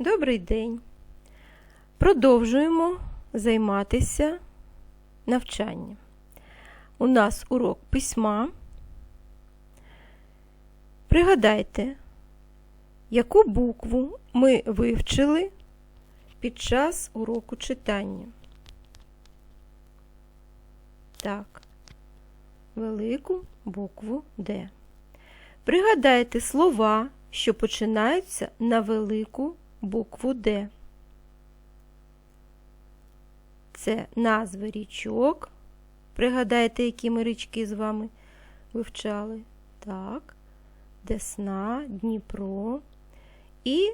Добрий день. Продовжуємо займатися навчанням. У нас урок письма. Пригадайте, яку букву ми вивчили під час уроку читання. Так, велику букву Д. Пригадайте слова, що починаються на велику букву Д. Це назви річок. Пригадайте, які ми річки з вами вивчали. Так, Десна, Дніпро і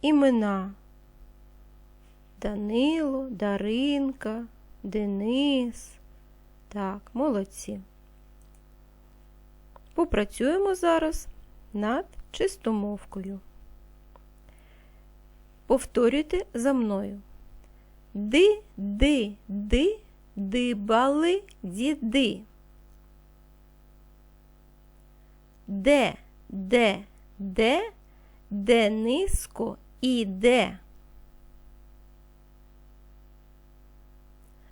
імена Данило, Даринка, Денис. Так, молодці. Попрацюємо зараз над чистомовкою. Повторюйте за мною. Ди, ди, ди, дибали, діди. Де, де, де, де низько іде.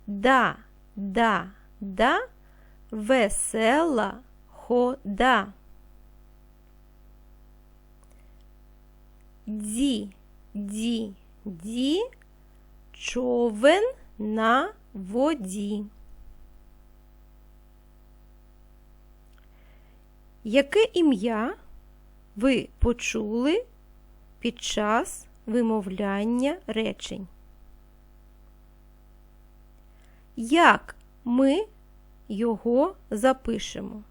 Да, да, да, весела хода. Ді, ді, ді, човен на воді. Яке ім'я ви почули під час вимовляння речень? Як ми його запишемо?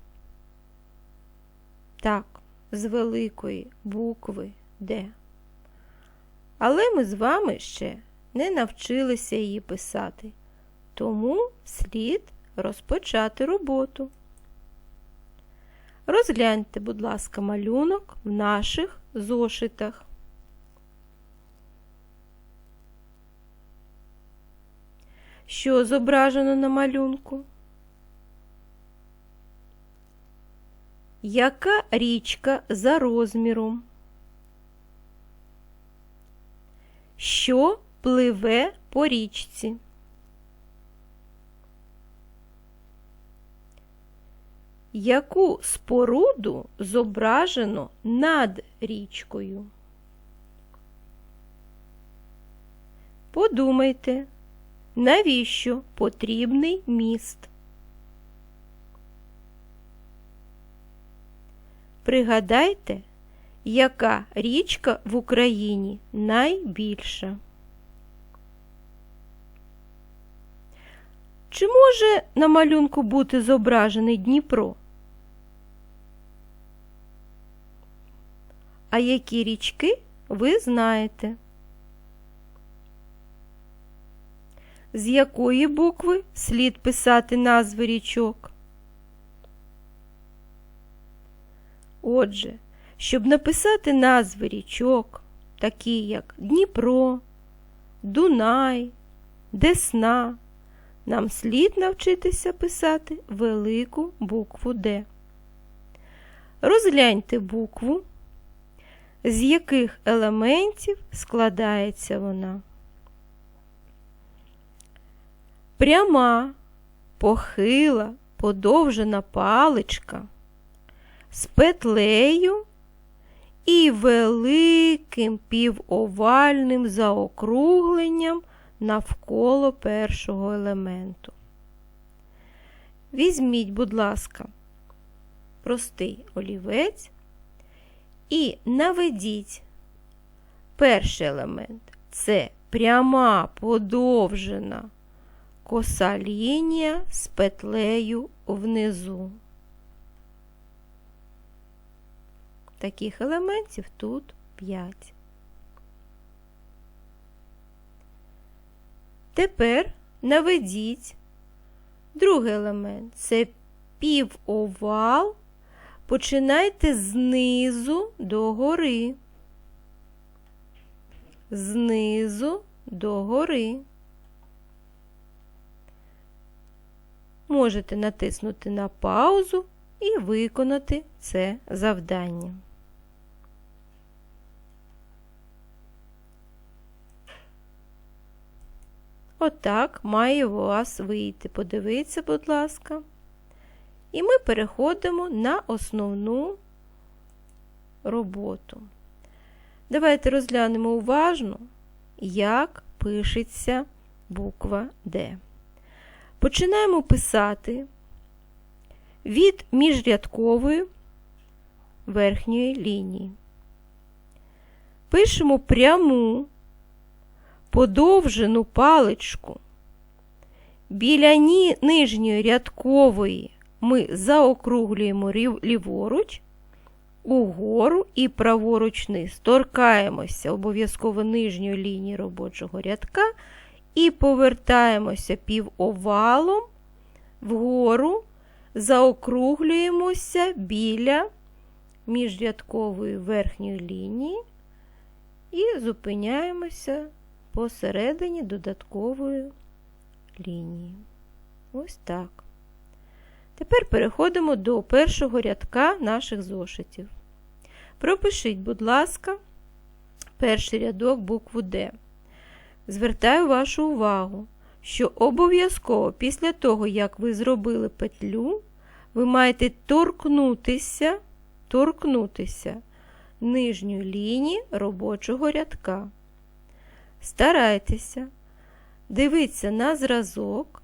Так, з великої букви Д. Але ми з вами ще не навчилися її писати, тому слід розпочати роботу. Розгляньте, будь ласка, малюнок в наших зошитах. Що зображено на малюнку? Яка річка за розміром? Що пливе по річці? Яку споруду зображено над річкою? Подумайте, навіщо потрібний міст? Пригадайте, яка річка в Україні найбільша? Чи може на малюнку бути зображений Дніпро? А які річки ви знаєте? З якої букви слід писати назви річок? Отже, щоб написати назви річок, такі як Дніпро, Дунай, Десна, нам слід навчитися писати велику букву Д. Розгляньте букву, з яких елементів складається вона. Пряма, похила, подовжена паличка з петлею і великим півовальним заокругленням навколо першого елементу. Візьміть, будь ласка, простий олівець і наведіть перший елемент це пряма подовжена коса лінія з петлею внизу. Таких елементів тут 5. Тепер наведіть другий елемент це півовал. Починайте знизу до гори. Знизу до гори. Можете натиснути на паузу і виконати це завдання. Отак має у вас вийти. Подивіться, будь ласка. І ми переходимо на основну роботу. Давайте розглянемо уважно, як пишеться буква Д. Починаємо писати від міжрядкової верхньої лінії. Пишемо пряму подовжену паличку. Біля нижньої рядкової ми заокруглюємо ліворуч, угору і праворуч низ. Торкаємося обов'язково нижньої лінії робочого рядка і повертаємося півовалом вгору, заокруглюємося біля міжрядкової верхньої лінії і зупиняємося посередині додаткової лінії. Ось так. Тепер переходимо до першого рядка наших зошитів. Пропишіть, будь ласка, перший рядок букву Д. Звертаю вашу увагу, що обов'язково після того, як ви зробили петлю, ви маєте торкнутися, торкнутися нижньої лінії робочого рядка. Старайтеся, дивіться на зразок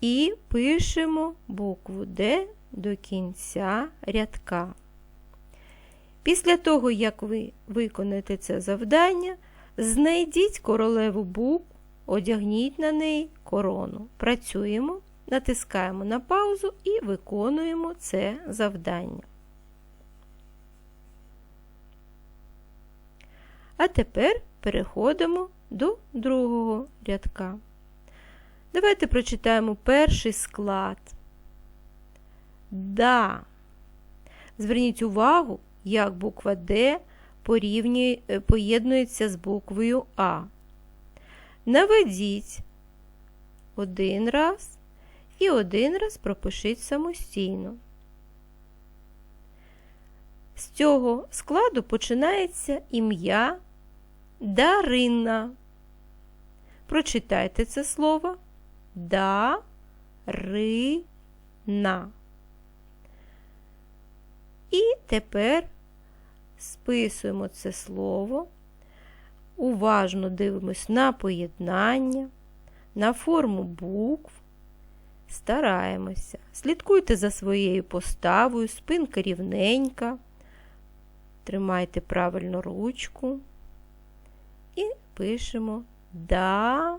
і пишемо букву Д до кінця рядка. Після того, як ви виконаєте це завдання, знайдіть королеву букву, одягніть на неї корону. Працюємо, натискаємо на паузу і виконуємо це завдання. А тепер переходимо до другого рядка. Давайте прочитаємо перший склад. Да. Зверніть увагу, як буква Д е, поєднується з буквою А. Наведіть один раз і один раз пропишіть самостійно. З цього складу починається ім'я Дарина. Прочитайте це слово Да-ри-на. І тепер списуємо це слово, уважно дивимось на поєднання, на форму букв, стараємося. Слідкуйте за своєю поставою, спинка рівненька, тримайте правильно ручку і пишемо да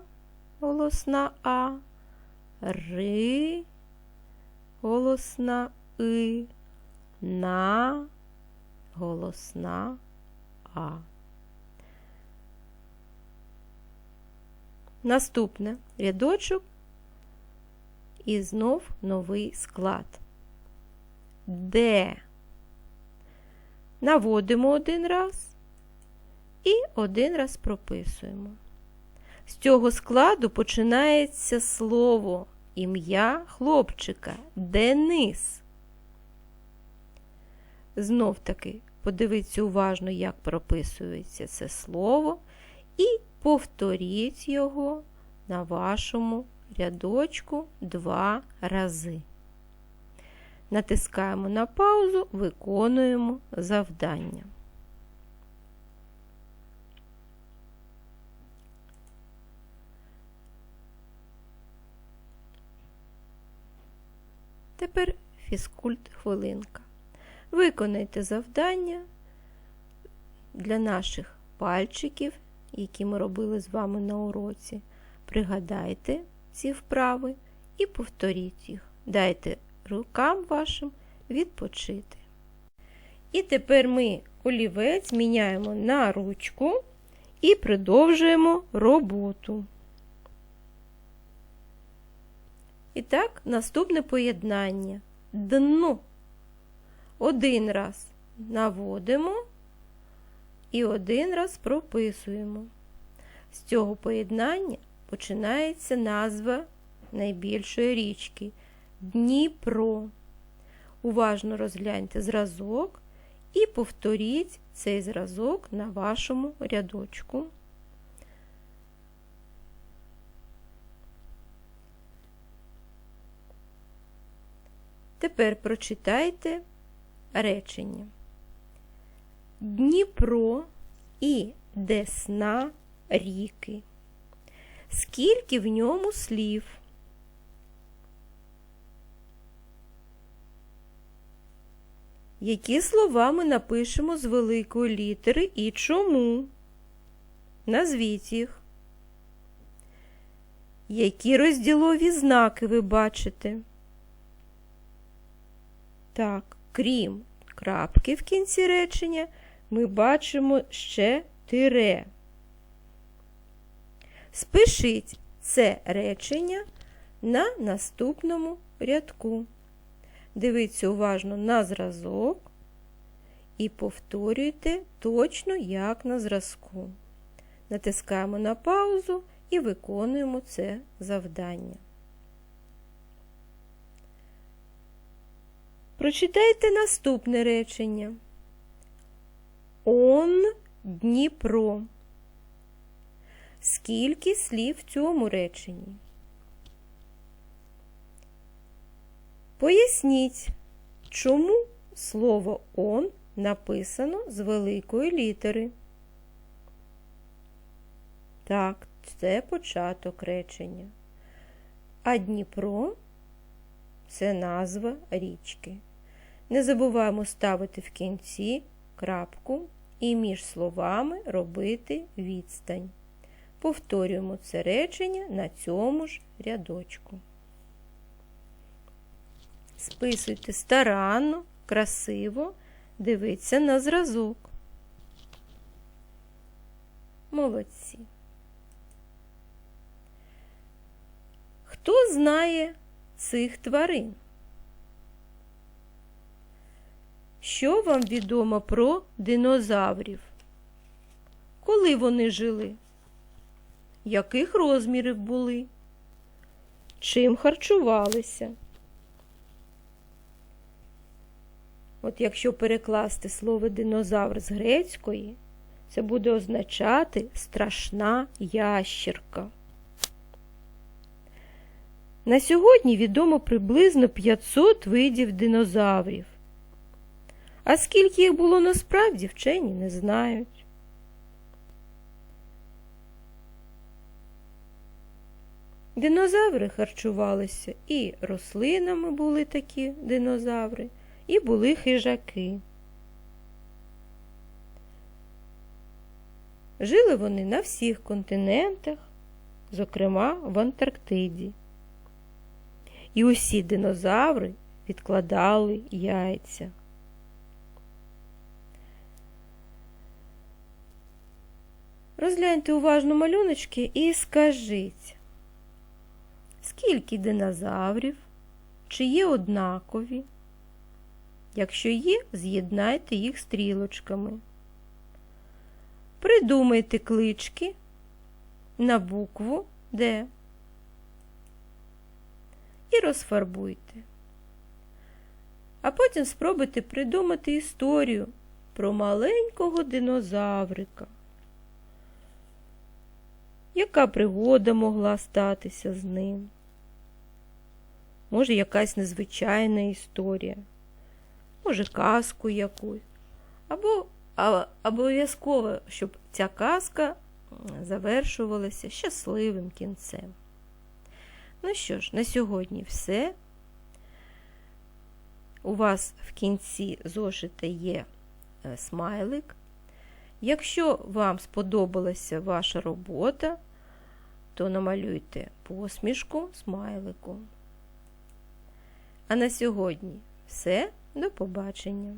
голосна А, ри голосна И, на голосна А. Наступне рядочок і знов новий склад. Де наводимо один раз і один раз прописуємо. З цього складу починається слово ім'я хлопчика Денис. Знов таки подивіться уважно, як прописується це слово, і повторіть його на вашому рядочку два рази. Натискаємо на паузу, виконуємо завдання. Тепер фізкульт хвилинка. Виконайте завдання для наших пальчиків, які ми робили з вами на уроці. Пригадайте ці вправи і повторіть їх. Дайте рукам вашим відпочити. І тепер ми олівець міняємо на ручку і продовжуємо роботу. І так, наступне поєднання. Дно. Один раз наводимо і один раз прописуємо. З цього поєднання починається назва найбільшої річки Дніпро. Уважно розгляньте зразок і повторіть цей зразок на вашому рядочку. Тепер прочитайте речення. Дніпро і Десна ріки. Скільки в ньому слів? Які слова ми напишемо з великої літери і чому? Назвіть їх. Які розділові знаки ви бачите? Так, крім крапки в кінці речення, ми бачимо ще тире. Спишіть це речення на наступному рядку. Дивіться уважно на зразок і повторюйте точно як на зразку. Натискаємо на паузу і виконуємо це завдання. Прочитайте наступне речення. Он Дніпро. Скільки слів в цьому реченні? Поясніть, чому слово он написано з великої літери. Так, це початок речення. А Дніпро це назва річки. Не забуваємо ставити в кінці крапку і між словами робити відстань. Повторюємо це речення на цьому ж рядочку. Списуйте старанно, красиво, дивіться на зразок. Молодці. Хто знає цих тварин? Що вам відомо про динозаврів? Коли вони жили? Яких розмірів були? Чим харчувалися? От якщо перекласти слово динозавр з грецької, це буде означати страшна ящірка. На сьогодні відомо приблизно 500 видів динозаврів. А скільки їх було насправді, вчені не знають. Динозаври харчувалися і рослинами були такі динозаври, і були хижаки. Жили вони на всіх континентах, зокрема в Антарктиді. І усі динозаври відкладали яйця. Розгляньте уважно малюночки і скажіть, скільки динозаврів, чи є однакові? Якщо є, з'єднайте їх стрілочками. Придумайте клички на букву Д і розфарбуйте. А потім спробуйте придумати історію про маленького динозаврика. Яка пригода могла статися з ним? Може, якась незвичайна історія, може, казку якусь, або обов'язково, щоб ця казка завершувалася щасливим кінцем. Ну що ж, на сьогодні все. У вас в кінці зошита є е, смайлик. Якщо вам сподобалася ваша робота, то намалюйте посмішку смайлику. А на сьогодні все. До побачення!